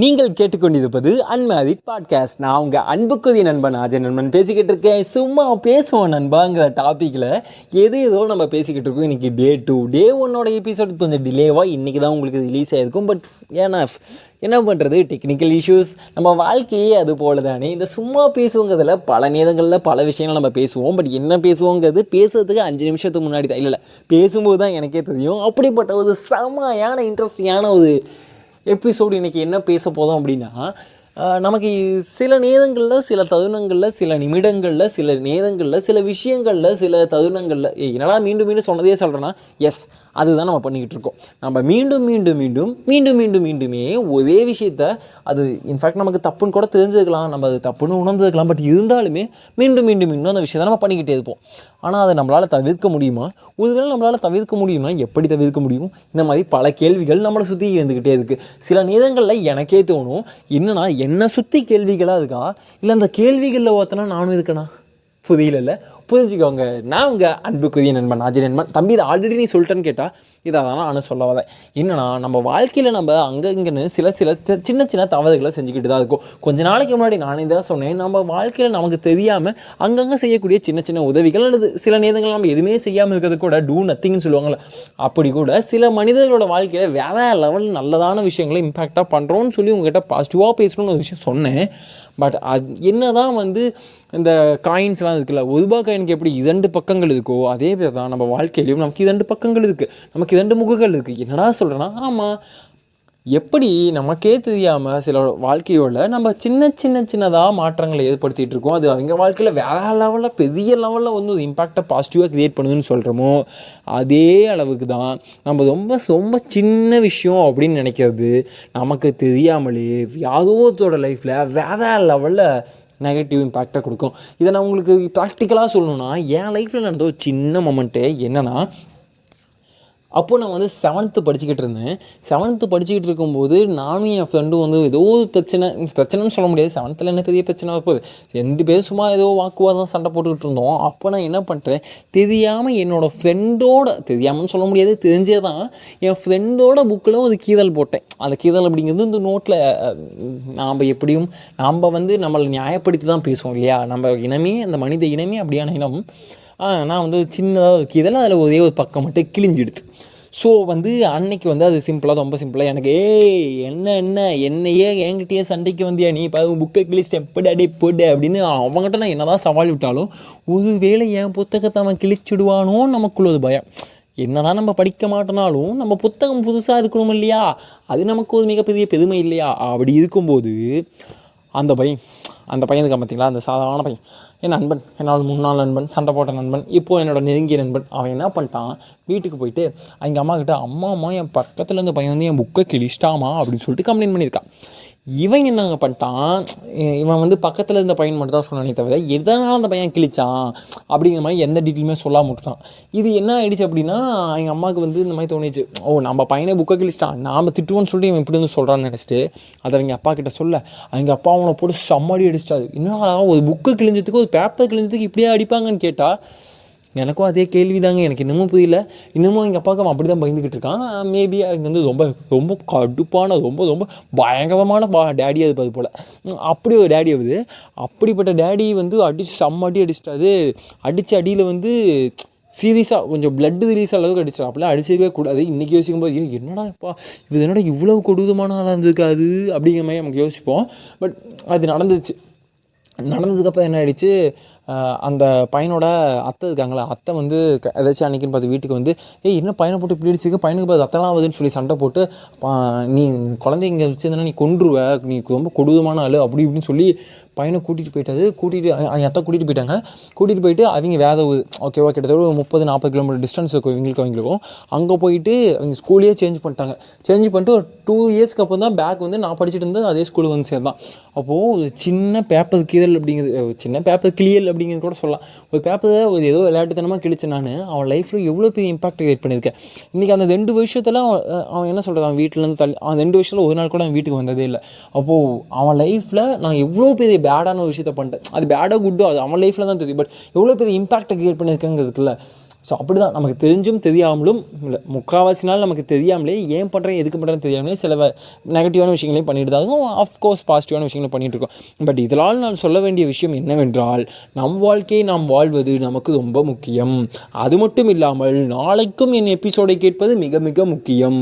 நீங்கள் கேட்டுக்கொண்டிருப்பது அன்மாதி பாட்காஸ்ட் நான் உங்கள் அன்புக்குரிய நண்பன் அஜய் நண்பன் பேசிக்கிட்டு இருக்கேன். சும்மா பேசுவோம் நண்பாங்கிற டாப்பிக்கில் எது ஏதோ நம்ம பேசிக்கிட்டு இருக்கோம். இன்றைக்கி டே டூ டே ஒன்னோட எபிசோட் கொஞ்சம் டிலேவாக இன்றைக்கி தான் உங்களுக்கு ரிலீஸ் ஆகிருக்கும் பட் ஏன்னா என்ன பண்ணுறது டெக்னிக்கல் இஷ்யூஸ் நம்ம வாழ்க்கையே அது போல தானே. இந்த சும்மா பேசுவோங்கிறதுல பல நேரங்களில் பல விஷயங்கள் நம்ம பேசுவோம். பட் என்ன பேசுவோங்கிறது? பேசுறதுக்கு அஞ்சு நிமிஷத்துக்கு முன்னாடி தான். இல்லை பேசும்போது தான் எனக்கே தெரியும். அப்படிப்பட்ட ஒரு செமையான இன்ட்ரெஸ்டிங்கான ஒரு எபிசோடு இன்றைக்கி என்ன பேச போதும் அப்படின்னா நமக்கு சில நேரங்களில் சில தருணங்களில் சில நிமிடங்களில் சில நேரங்களில் சில விஷயங்களில் சில தருணங்களில் என்னடா மீண்டும் மீண்டும் சொன்னதே சொல்கிறேன்னா எஸ் அதுதான் நம்ம பண்ணிக்கிட்டு இருக்கோம். நம்ம மீண்டும் மீண்டும் மீண்டும் மீண்டும் மீண்டும் மீண்டுமே ஒரே விஷயத்த அது இன்ஃபேக்ட் நமக்கு தப்புன்னு கூட தெரிஞ்சிருக்கலாம் நம்ம அது தப்புன்னு உணர்ந்துருக்கலாம் பட் இருந்தாலுமே மீண்டும் மீண்டும் மீண்டும் அந்த விஷயத்தை நம்ம பண்ணிக்கிட்டே இருப்போம். ஆனால் அதை நம்மளால் தவிர்க்க முடியுமா? ஒருவேளை நம்மளால் தவிர்க்க முடியுமா எப்படி தவிர்க்க முடியும்? இந்த மாதிரி பல கேள்விகள் நம்மளை சுற்றி இருந்துக்கிட்டே இருக்குது சில நேரங்களில் எனக்கே தோணும் என்னன்னா என்னை சுற்றி கேள்விகளாக இருக்கா? இல்லை அந்த கேள்விகளில் ஒருத்தனா நானும் இருக்கேனா? புரியல புரிஞ்சுக்கோங்க. நான் உங்கள் அன்புக்குரிய நண்பன் அஜய் நண்பன். தம்பி இதை ஆல்ரெடி நீ சொல்லிட்டேன்னு கேட்டால் இதை தான் நான் சொல்ல வரேன் என்னன்னா நம்ம வாழ்க்கையில் நம்ம அங்கே இங்கேன்னு சில சில சின்ன சின்ன தவறுகளை செஞ்சுக்கிட்டு தான் இருக்கும். கொஞ்ச நாளைக்கு முன்னாடி நானே தான் சொன்னேன் நம்ம வாழ்க்கையில் நமக்கு தெரியாமல் அங்கங்கே செய்யக்கூடிய சின்ன சின்ன உதவிகள் அல்லது சில நேரங்கள் நம்ம எதுவுமே செய்யாமல் இருக்கிறது கூட டூ நத்திங்னு சொல்லுவாங்கள்ல அப்படி கூட சில மனிதர்களோட வாழ்க்கையில் வேற லெவல் நல்லதான விஷயங்களை இம்பேக்டாக பண்ணுறோன்னு சொல்லி உங்ககிட்ட பாசிட்டிவாக பேசணும்னு ஒரு விஷயம் சொன்னேன். பட் அது என்ன தான் வந்து இந்த காயின்ஸ்லாம் இருக்குல்ல ஒரு ரூபா காயினுக்கு எப்படி இரண்டு பக்கங்கள் இருக்கோ அதே பேர் தான் நம்ம வாழ்க்கையிலையும் நமக்கு இரண்டு பக்கங்கள் இருக்குது நமக்கு இரண்டு முகங்கள் இருக்குது என்னடா சொல்கிறேன்னா ஆமாம் எப்படி நமக்கே தெரியாமல் சில வாழ்க்கையோட நம்ம சின்ன சின்ன சின்னதாக மாற்றங்களை ஏற்படுத்திகிட்டு இருக்கோம். அது அவங்க வாழ்க்கையில் வேற லெவலில் பெரிய லெவலில் வந்து ஒரு இம்பாக்டை பாசிட்டிவாக க்ரியேட் பண்ணுதுன்னு சொல்கிறோமோ அதே அளவுக்கு தான் நம்ம ரொம்ப ரொம்ப சின்ன விஷயம் அப்படின்னு நினைக்கிறது நமக்கு தெரியாமலே யாரோத்தோட லைஃப்பில் வேற லெவலில் நெகட்டிவ் இம்பேக்டாக கொடுக்கும். இதை நான் உங்களுக்கு ப்ராக்டிக்கலாக சொல்லணும்னா என் லைஃப்பில் நடந்த ஒரு சின்ன மொமெண்ட்டு என்னென்னா அப்போ நான் வந்து செவன்த்து படிச்சுக்கிட்டு இருந்தேன். செவன்த்து படிச்சுக்கிட்டு இருக்கும்போது நானும் என் ஃப்ரெண்டும் வந்து ஏதோ ஒரு பிரச்சனை பிரச்சனைன்னு சொல்ல முடியாது. செவன்த்தில் என்ன பெரிய பிரச்சனை போகுது ரெண்டு பேரும் சும்மா ஏதோ வாக்குவாதம் சண்டை போட்டுக்கிட்டு இருந்தோம். அப்போ நான் என்ன பண்ணுறேன் தெரியாமல் என்னோடய ஃப்ரெண்டோட தெரியாமல்னு சொல்ல முடியாது தெரிஞ்சே தான் என் ஃப்ரெண்டோட புக்கில் ஒரு கீதல் போட்டேன். அந்த கீதல் அப்படிங்கிறது இந்த நோட்டில் நாம் எப்படியும் நாம் வந்து நம்மளை நியாயப்படுத்தி தான் பேசுவோம் இல்லையா? நம்ம இனமே அந்த மனித இனமே அப்படியான இனம். நான் வந்து சின்னதாக ஒரு கீதல் அதில் ஒரே ஒரு பக்கம் மட்டும் கிழிஞ்சிடுது ஸோ வந்து அன்னைக்கு வந்து அது சிம்பிளாக ரொம்ப சிம்பிளாக எனக்கு ஏய் என்ன என்ன? என்னையே என்கிட்டயே சண்டைக்கு வந்தியா நீ? இப்போ புக்கை கிழிச்சிட்டு எப்படி அடி போடு அப்படின்னு அவங்ககிட்ட நான் என்னதான் சவால் விட்டாலும் ஒரு வேளை என் புத்தகத்தை அவன் கிழிச்சிடுவானோ நமக்குள்ள ஒரு பயம். என்னதான் நம்ம படிக்க மாட்டோனாலும் நம்ம புத்தகம் புதுசாக இருக்கணும் இல்லையா? அது நமக்கு ஒரு மிகப்பெரிய பெருமை இல்லையா? அப்படி இருக்கும்போது அந்த பயம் அந்த பையனுக்கு பார்த்தீங்களா அந்த சாதாரண பையன். என் நண்பன் என்னோட முன்னாள் நண்பன் சண்டை போட்ட நண்பன் இப்போது என்னோட நெருங்கிய நண்பன் அவன் என்ன பண்ணிட்டான்? வீட்டுக்கு போயிட்டு எங்கள் அம்மா கிட்ட அம்மா அம்மா என் பக்கத்தில் இருந்த பையன் வந்து என் புக்கை கிழிச்சிட்டாமா அப்படின்னு சொல்லிட்டு கம்ப்ளைண்ட் பண்ணியிருக்கான். இவன் என்னங்க பண்ணிட்டான்? இவன் வந்து பக்கத்தில் இருந்த பையன் மட்டும் தான் சொன்னானே தவிர எதனால் அந்த பையன் கிழிச்சான்? அப்படிங்கிற மாதிரி எந்த டீட்டெயிலுமே சொல்ல விட்டுட்டான். இது என்ன ஆயிடுச்சு அப்படின்னா எங்கள் அம்மாவுக்கு வந்து இந்த மாதிரி தோணுச்சு. ஓ நம்ம பையனை புக்கை கிழிச்சிட்டான். நாம் திட்டுவோன்னு சொல்லிட்டு இவன் இப்படி வந்து சொல்கிறான்னு நினச்சிட்டு அதை எங்கள் அப்பா கிட்ட சொல்ல. அவங்க அப்பா அவனை போட்டு செம்மடி அடிச்சிட்டாரு. இன்னும் ஒரு புக்கு கிழிஞ்சதுக்கு ஒரு பேப்பர் கிழிஞ்சதுக்கு இப்படியே அடிப்பாங்கன்னு கேட்டால் எனக்கும் அதே கேள்வி தாங்க எனக்கு இன்னமும் புரியல. இன்னமும் எங்கள் அப்பாவுக்கு அப்படி தான் பயந்துக்கிட்டு இருக்கான். மேபி அவங்க வந்து ரொம்ப ரொம்ப கடுப்பான ரொம்ப ரொம்ப பயங்கரமான பா டேடி அது அது போல். அப்படி ஒரு டேடி அது அப்படிப்பட்ட டேடி வந்து அடிச்சு செம்ம அடி அடிச்சிட்டாரு அடித்த அடியில் வந்து சீரியஸாக கொஞ்சம் blood ரிலீஸ் அளவுக்கு அடிச்சிடும் அப்படிலாம் அடிச்சிருக்கவே கூடாது. இன்றைக்கி யோசிக்கும் போது "ஏய், என்னடா இப்போ இது என்னடா இவ்வளோ கொடூரமான ஆளாக இருந்திருக்காது அப்படிங்கிற மாதிரி நமக்கு யோசிப்போம். பட் அது நடந்துச்சு. நடந்ததுக்கப்புறம் என்ன ஆயிடுச்சு? அந்த பையனோட அத்தை இருக்காங்களா அத்தை வந்து எதாச்சும் ஏதாச்சும் அன்னைக்குன்னு பார்த்து வீட்டுக்கு வந்து ஏய் என்ன பையனை போட்டு இப்படி அடிச்சிருக்கு? பையனுக்கு பார்த்து அத்தெல்லாம் ஆகுதுன்னு சொல்லி சண்டை போட்டு நீ குழந்தை இங்கே நீ கொன்றுவ நீ ரொம்ப கொடூரமான ஆள் அப்படி இப்படின்னு சொல்லி பையனை கூட்டிகிட்டு போயிட்டாரு. கூட்டிகிட்டு அவங்க அத்தை கூட்டிகிட்டு போயிட்டாங்க. கூட்டிகிட்டு போயிட்டு அவங்க வேதவு ஊர் ஓகேவா கிட்டத்தட்ட ஒரு முப்பது நாற்பது கிலோமீட்டர் டிஸ்டன்ஸ் இருக்கும். இவங்களுக்கு அவங்களுக்கும் அங்கே போயிட்டு அவங்க ஸ்கூலையே சேஞ்ச் பண்ணிட்டாங்க. சேஞ்ச் பண்ணிட்டு ஒரு டூ இயர்ஸ்க்கு அப்புறம் தான் பேக் வந்து நான் படிச்சுட்டு இருந்தது அதே ஸ்கூலுக்கு வந்து சேர்ந்தான். அப்போது சின்ன பேப்பர் கீறல் அப்படிங்கிறது ஒரு சின்ன பேப்பர் கிளியல் அப்படிங்கிறது கூட சொல்லலாம். ஒரு பேப்பரை ஒரு ஏதோ விளையாட்டுத்தனமாக கிழிச்சேன் நான். அவன் லைஃப்பில் எவ்வளோ பெரிய இம்பாக்ட் கிரியேட் பண்ணியிருக்கேன். இன்றைக்கி அந்த ரெண்டு வருஷத்தில் அவன் அவன் என்ன சொல்கிறது அவன் வீட்டிலேருந்து தள்ளி அவன் ரெண்டு வருஷத்தில் ஒரு நாள் கூட அவன் வீட்டுக்கு வந்ததே இல்லை. அப்போது அவன் லைஃப்பில் நான் எவ்வளோ பெரிய பேடான ஒரு விஷயத்த பண்ணிட்டேன். அது பேடோ குட்டோ அது அவன் லைஃப்பில் தான் தெரியும். பட் எவ்வளோ பெரிய இம்பாக்டை கிரியேட் பண்ணியிருக்கேங்கிறதுக்குல்ல ஸோ அப்படி தான் நமக்கு தெரிஞ்சும் தெரியாமலும் இல்லை முக்கால்வாசி நாள் நமக்கு தெரியாமலே ஏன் பண்ணுறேன் எதுக்கு பண்ணுறேன்னு தெரியாமலே சில நெகட்டிவான விஷயங்களையும் பண்ணிட்டு தான் இருக்கும். ஆஃப்கோர்ஸ் பாசிட்டிவான விஷயங்களை பண்ணிகிட்டு இருக்கோம். பட் இதனால் நான் சொல்ல வேண்டிய விஷயம் என்னவென்றால் நம் வாழ்க்கையை நாம் வாழ்வது நமக்கு ரொம்ப முக்கியம். அது மட்டும் இல்லாமல் நாளைக்கும் என் எபிசோடை கேட்பது மிக மிக முக்கியம்.